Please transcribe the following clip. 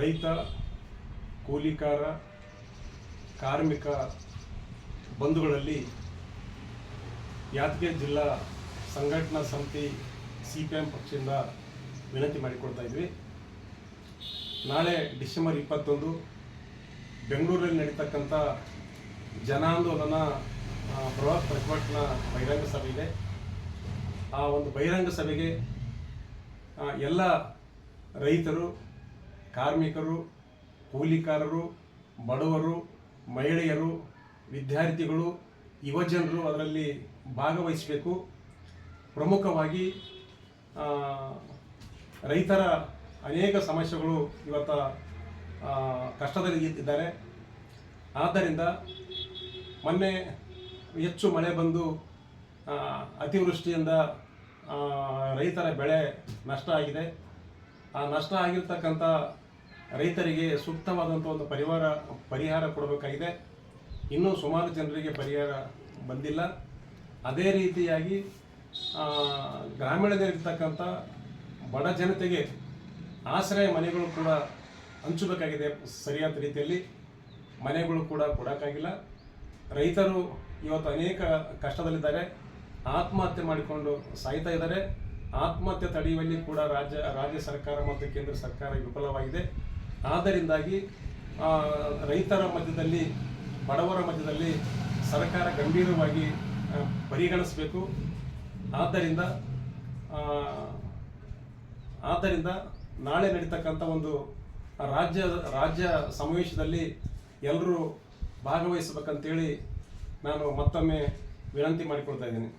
ರೈತ, ಕೂಲಿಕಾರ, ಕಾರ್ಮಿಕ ಬಂಧುಗಳಲ್ಲಿ ಯಾದಗಿರಿ ಜಿಲ್ಲಾ ಸಂಘಟನಾ ಸಮಿತಿ ಸಿ ಪಿ ಎಂ ಪಕ್ಷದಿಂದ ವಿನಂತಿ ಮಾಡಿಕೊಡ್ತಾ ಇದ್ವಿ. ನಾಳೆ ಡಿಸೆಂಬರ್ ಇಪ್ಪತ್ತೊಂದು ಬೆಂಗಳೂರಲ್ಲಿ ನಡೀತಕ್ಕಂಥ ಜನಾಂದೋಲನ ಬೃಹತ್ ಪ್ರತಿಭಟನಾ ಬಹಿರಂಗ ಸಭೆ ಇದೆ. ಆ ಒಂದು ಬಹಿರಂಗ ಸಭೆಗೆ ಎಲ್ಲ ರೈತರು ಕಾರ್ಮಿಕರು, ಕೂಲಿಕಾರರು, ಬಡವರು, ಮಹಿಳೆಯರು, ವಿದ್ಯಾರ್ಥಿಗಳು, ಯುವಜನರು ಅದರಲ್ಲಿ ಭಾಗವಹಿಸಬೇಕು. ಪ್ರಮುಖವಾಗಿ ರೈತರ ಅನೇಕ ಸಮಸ್ಯೆಗಳು ಇವತ್ತ ಕಷ್ಟದಲ್ಲಿ ಇದ್ದಾರೆ ಆದ್ದರಿಂದ ಮೊನ್ನೆ ಹೆಚ್ಚು ಮಳೆ ಬಂದು ಅತಿವೃಷ್ಟಿಯಿಂದ ರೈತರ ಬೆಳೆ ನಷ್ಟ ಆಗಿದೆ. ಆ ನಷ್ಟ ಆಗಿರ್ತಕ್ಕಂಥ ರೈತರಿಗೆ ಸೂಕ್ತವಾದಂಥ ಒಂದು ಪರಿವಾರ, ಪರಿಹಾರ ಕೊಡಬೇಕಾಗಿದೆ. ಇನ್ನೂ ಸುಮಾರು ಜನರಿಗೆ ಪರಿಹಾರ ಬಂದಿಲ್ಲ. ಅದೇ ರೀತಿಯಾಗಿ ಗ್ರಾಮೀಣದಲ್ಲಿರ್ತಕ್ಕಂಥ ಬಡ ಜನತೆಗೆ ಆಶ್ರಯ ಮನೆಗಳು ಕೂಡ ಹಂಚಬೇಕಾಗಿದೆ ಸರಿಯಾದ ರೀತಿಯಲ್ಲಿ. ಮನೆಗಳು ಕೂಡ ಕೊಡೋಕ್ಕಾಗಿಲ್ಲ. ರೈತರು ಇವತ್ತು ಅನೇಕ ಕಷ್ಟದಲ್ಲಿದ್ದಾರೆ. ಆತ್ಮಹತ್ಯೆ ಮಾಡಿಕೊಂಡು ಸಾಯ್ತಾ ಇದ್ದಾರೆ. ಆತ್ಮಹತ್ಯೆ ತಡೆಯುವಲ್ಲಿ ಕೂಡ ರಾಜ್ಯ ರಾಜ್ಯ ಸರ್ಕಾರ ಮತ್ತು ಕೇಂದ್ರ ಸರ್ಕಾರ ವಿಫಲವಾಗಿದೆ. ಆದ್ದರಿಂದಾಗಿ ರೈತರ ಮಧ್ಯದಲ್ಲಿ, ಬಡವರ ಮಧ್ಯದಲ್ಲಿ ಸರ್ಕಾರ ಗಂಭೀರವಾಗಿ ಪರಿಗಣಿಸಬೇಕು. ಆದ್ದರಿಂದ ಆದ್ದರಿಂದ ನಾಳೆ ನಡೀತಕ್ಕಂಥ ಒಂದು ರಾಜ್ಯ ರಾಜ್ಯ ಸಮಾವೇಶದಲ್ಲಿ ಎಲ್ಲರೂ ಭಾಗವಹಿಸಬೇಕಂತೇಳಿ ನಾನು ಮತ್ತೊಮ್ಮೆ ವಿನಂತಿ ಮಾಡಿಕೊಳ್ತಾ ಇದ್ದೀನಿ.